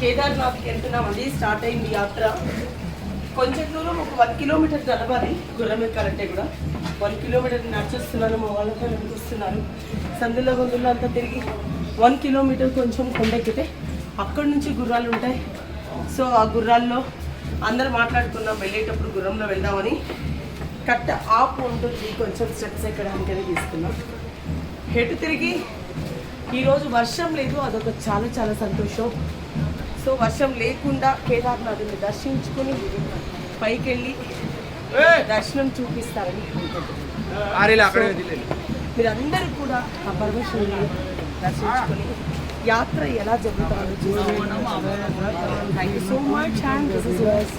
కేదార్నాథ్కి వెళ్తున్నామండి స్టార్ట్ అయింది యాత్ర. కొంచెం దూరం ఒక వన్ కిలోమీటర్ నడవాలి గుర్రం ఎక్కాలంటే కూడా. వన్ కిలోమీటర్ నడిచొస్తున్నాను మా వాళ్ళతో నడిపిస్తున్నాను సందులో గొంతుల్లో అంతా తిరిగి వన్ కిలోమీటర్ కొంచెం కొండెక్కితే అక్కడి నుంచి గుర్రాలు ఉంటాయి. సో ఆ గుర్రాల్లో అందరు మాట్లాడుకున్నాం వెళ్ళేటప్పుడు గుర్రంలో వెళ్దామని. కట్ట ఆపు ఉంటుంది కొంచెం స్టెప్స్ ఎక్కడానికని తీసుకున్నాం. ఎటు తిరిగి? ఈరోజు వర్షం లేదు అదొక చాలా చాలా సంతోషం. సో వర్షం లేకుండా కేదార్నాథుని దర్శించుకుని పైకి వెళ్ళి దర్శనం చూపిస్తారని మీరందరూ కూడా ఆ పరమేశ్వరుని దర్శించుకొని యాత్ర ఎలా జరుగుతుందో చూసి thank you so much and this is